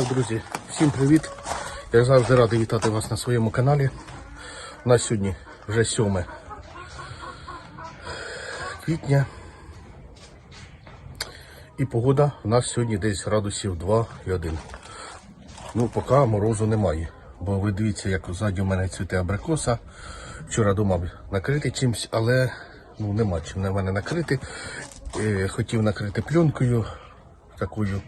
Так, друзі, всім привіт. Я завжди радий вітати вас на своєму каналі. У нас сьогодні вже 7 квітня. І погода у нас сьогодні десь градусів 2 і 1. Ну, поки морозу немає. Бо ви дивіться, як ззаді у мене цвіте абрикоса. Вчора думав накрити чимось, але ну, нема чим на мене накрити. Е, Хотів накрити пленкою такою,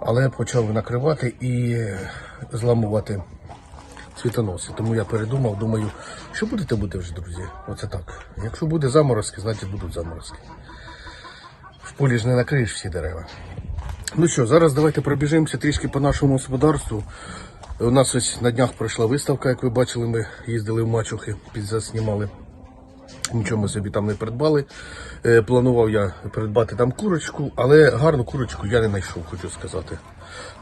але почав накривати і е, зламувати цвітоноси. Тому я передумав, думаю, що будете буде вже, друзі? Оце так. Якщо буде заморозки, значить будуть заморозки. В полі ж не накриєш всі дерева. Ну що, зараз давайте пробіжимося трішки по нашому господарству. У нас ось на днях пройшла виставка, як ви бачили, ми їздили в Мачухи, підзаснімали. Нічого ми собі там не придбали. Е, планував я придбати там курочку, але гарну курочку я не знайшов, хочу сказати.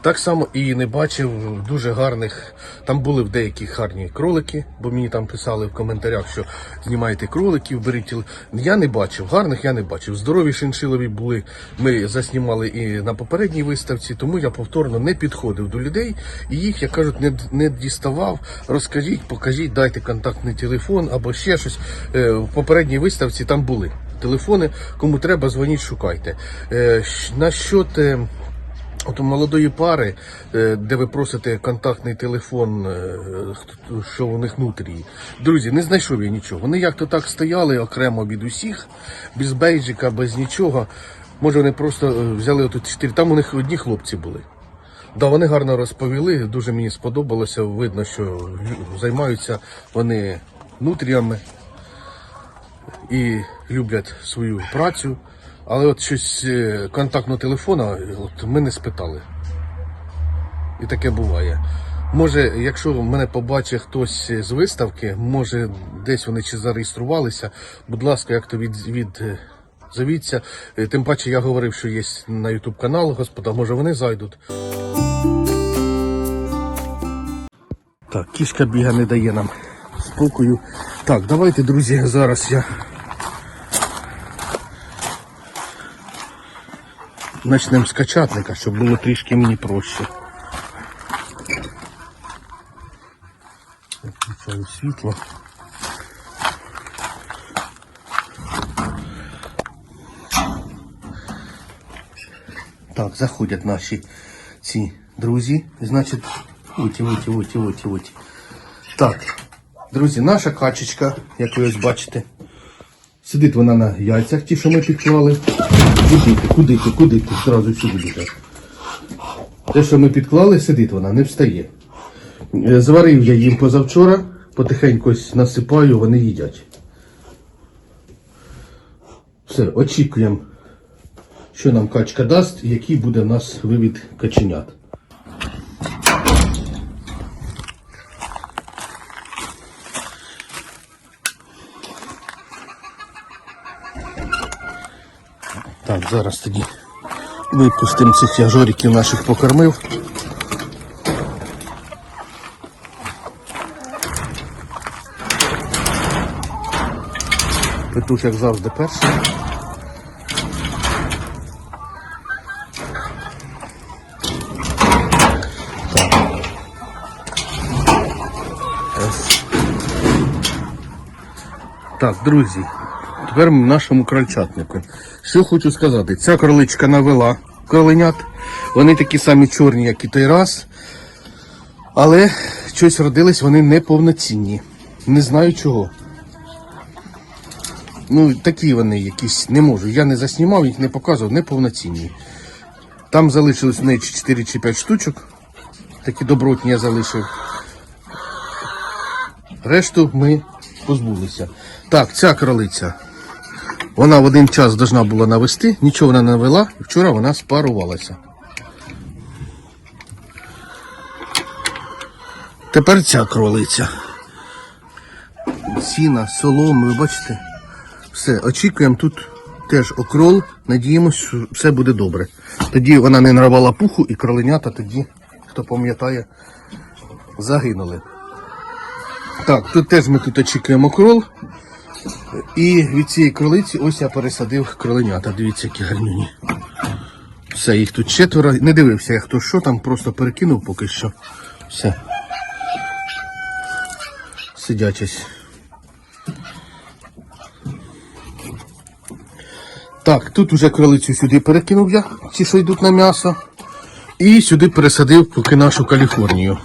Так само і не бачив дуже гарних. Там були в деяких гарні кролики, бо мені там писали в коментарях, що знімаєте кроликів, беріть. Я не бачив, гарних я не бачив. Здорові шиншилові були. Ми заснімали і на попередній виставці, тому я повторно не підходив до людей і їх, як кажуть, не, не діставав. Розкажіть, покажіть, дайте контактний телефон або ще щось. Попередній виставці там були телефони. Кому треба, дзвоніть, шукайте. Е, щ- Насчет. е, От у молодої пари, е, де ви просите контактний телефон, е, що у них внутрі. Друзі, не знайшов я нічого. Вони як-то так стояли окремо від усіх, без бейджика, без нічого. Може, вони просто взяли отут чотири. Там у них одні хлопці були. Да, вони гарно розповіли, дуже мені сподобалося. Видно, що займаються вони нутріями і люблять свою працю. Але от щось е, контактного телефона от ми не спитали. І таке буває. Може, якщо мене побачить хтось з виставки, може десь вони чи зареєструвалися, будь ласка, як то від, від е, зовіться. Е, Тим паче я говорив, що є на YouTube канал, господа, може вони зайдуть. Так, кішка біга не дає нам спокою. Так, давайте, друзі, зараз я Начнемо з качатника, щоб було трішки мені проще. Включаю світло. Так, заходять наші ці друзі. Значить, уті, уті, уті, уті, уті. Так, Друзі, наша качечка, як ви ось бачите, Сидить вона на яйцях, ті, що ми підклали. Куди ти, куди ти, куди ти? Зразу сюди буде. Те, що ми підклали, сидить вона, не встає. Е, Зварив я їм позавчора, потихеньку насипаю, вони їдять. Все, очікуємо, що нам качка дасть, і який буде в нас вивід каченят. Так, зараз тоді випустимо цих яжориків наших покормив. Петух, як завжди, перший. Так. Друзі, тепер в нашому крольчатнику. Що хочу сказати, ця кроличка навела кроленят. Вони такі самі чорні, як і той раз. Але щось родились вони неповноцінні. Не знаю чого. Ну, такі вони якісь не можу. Я не заснімав, їх не показував, неповноцінні. Там залишилось в неї 4 чи 5 штучок. Такі добротні я залишив. Решту ми позбулися. Так, ця кролиця. Вона в один час должна була навести, нічого вона не навела, вчора вона спарувалася. Тепер ця кролиця. Сіна, соломи, ви бачите? Все, очікуємо тут теж окрол, надіємося, що все буде добре. Тоді вона не нарвала пуху і кроленята тоді, хто пам'ятає, загинули. Так, тут теж ми тут очікуємо крол. І від цієї кролиці ось я пересадив кроленята. Дивіться, які гарнюні. Все, їх тут четверо. Не дивився я хто що там, просто перекинув поки що. Все. Сидячись. Так, тут уже кролицю сюди перекинув я, ті, що йдуть на м'ясо. І сюди пересадив поки нашу Каліфорнію.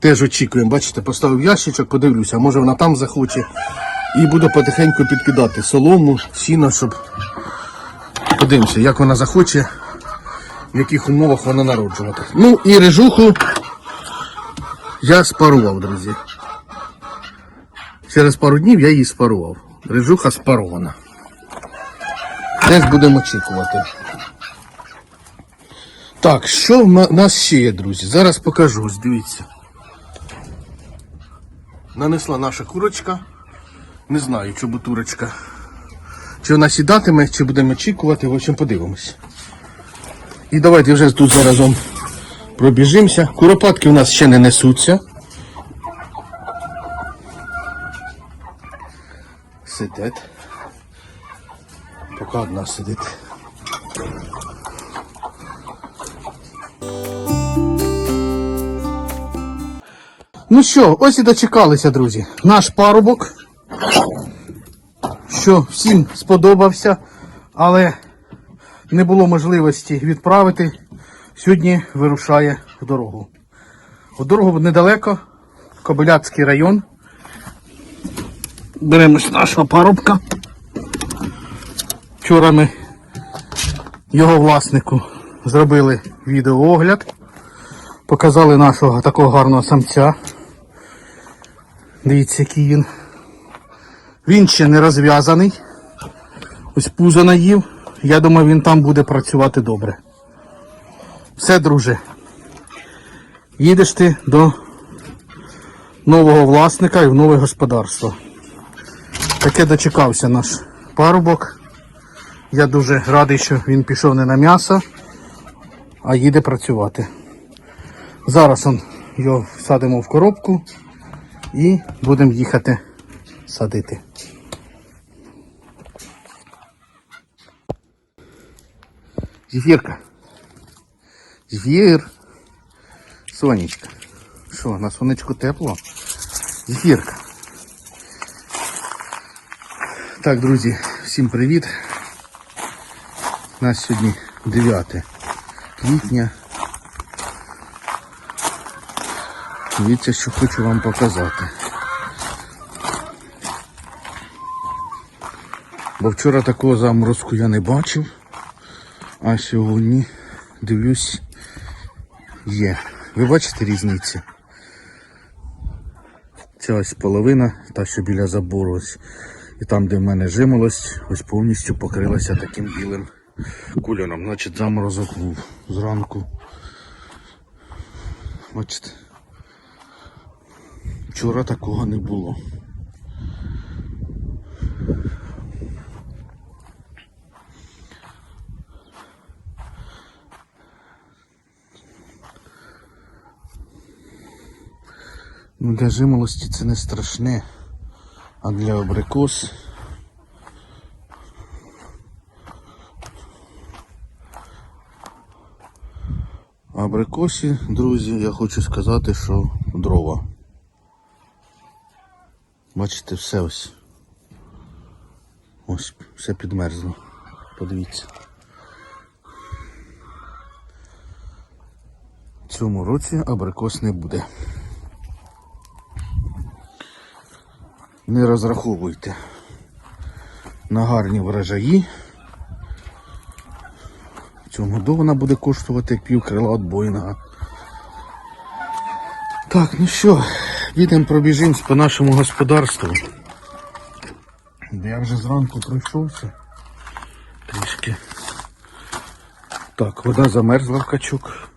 Теж очікуємо, бачите, поставив ящичок, подивлюся, може вона там захоче. І буду потихеньку підкидати солому, сіно, щоб подивимося, як вона захоче, в яких умовах вона народжувати. Ну і рижуху я спарував, друзі. Через пару днів я її спарував. Рижуха спарована. Теж будемо очікувати. Так, що в нас ще є, друзі? Зараз покажу, дивіться. Нанесла наша курочка. Не знаю, чи бутурочка. Чи вона сідатиме, чи будемо очікувати, в общем, подивимось. І давайте вже тут заразом пробіжимося. Куропатки у нас ще не несуться. Сидить. Поки одна сидить. Ну що, ось і дочекалися, друзі. Наш парубок, що всім сподобався, але не було можливості відправити. Сьогодні вирушає в дорогу. У дорогу недалеко, Кобиляцький район. Беремо ж нашого парубка. Вчора ми його власнику зробили відеоогляд. Показали нашого такого гарного самця. Дивіться, який він. Він ще не розв'язаний. Ось пузо наїв. Я думаю, він там буде працювати добре. Все, друже. Їдеш ти до нового власника і в нове господарство. Таке дочекався наш парубок. Я дуже радий, що він пішов не на м'ясо, а їде працювати. Зараз он його садимо в коробку і будемо їхати садити. Зефірка. Зефір. Сонечка. Що, на сонечку тепло? Зефірка. Так, друзі, всім привіт. У нас сьогодні 9 квітня. Дивіться, що хочу вам показати. Бо вчора такого заморозку я не бачив, а сьогодні дивлюсь є. Ви бачите різницю? Ця ось половина, та що біля забору, ось, і там, де в мене жимолость, ось повністю покрилася таким білим кольором. Значить заморозок був зранку. Бачите? Вчора такого не було. Для жимолості це не страшне, а для абрикос. Абрикосі, друзі, я хочу сказати, що дрова. Бачите, все ось. Ось, все підмерзло. Подивіться. В цьому році абрикос не буде. Не розраховуйте на гарні врожаї. В цьому вона буде коштувати пів крила отбойного. Так, ну що, підемо пробіжимось по нашому господарству. Я вже зранку пройшовся. Трішки. Так, вода замерзла в качок.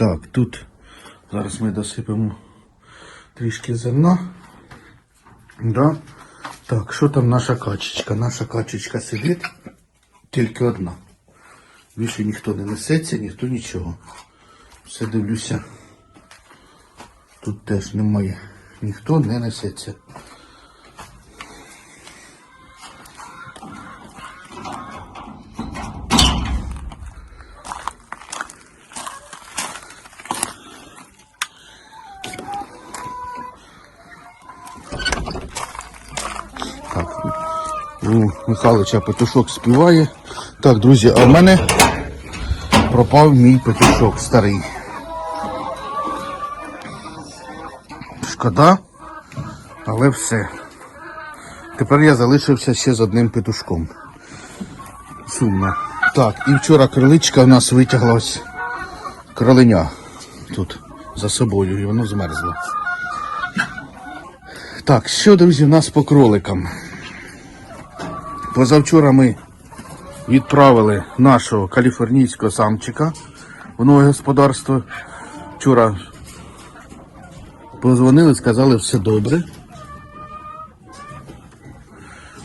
Так, тут зараз ми досипемо трішки зерна. Да. Так, що там наша качечка? Наша качечка сидить, тільки одна. Більше ніхто не несеться, ніхто нічого. Все дивлюся. Тут теж немає ніхто не несеться. У Михайловича петушок співає. Так, друзі, а в мене пропав мій петушок старий. Шкода, але все. Тепер я залишився ще з одним петушком. Сумно. Так, і вчора криличка у нас витяглась кроленя тут за собою, і воно змерзло. Так, що, друзі, в нас по кроликам? Позавчора ми відправили нашого каліфорнійського самчика в нове господарство. Вчора позвонили, сказали, все добре.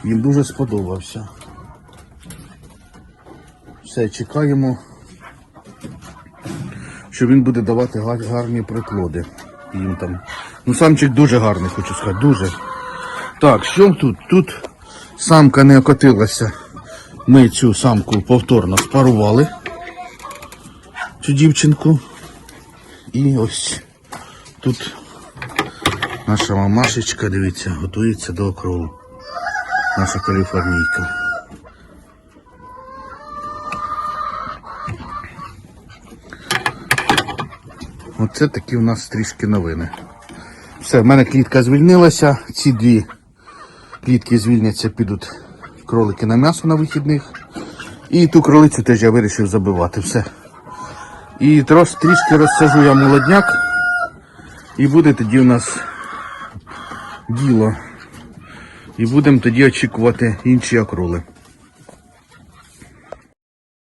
Їм дуже сподобався. Все, чекаємо, що він буде давати гарні приплоди. Їм там. Ну, самчик дуже гарний, хочу сказати, дуже. Так, що тут? Тут самка не окотилася. Ми цю самку повторно спарували. Цю дівчинку. І ось тут наша мамашечка, дивіться, готується до окрову. Наша каліфорнійка. Оце такі у нас трішки новини. Все, в мене клітка звільнилася. Ці дві клітки звільняться, підуть кролики на м'ясо на вихідних. І ту кролицю теж я вирішив забивати. Все. І трош, трішки розсажу я молодняк. І буде тоді у нас діло. І будемо тоді очікувати інші окрули.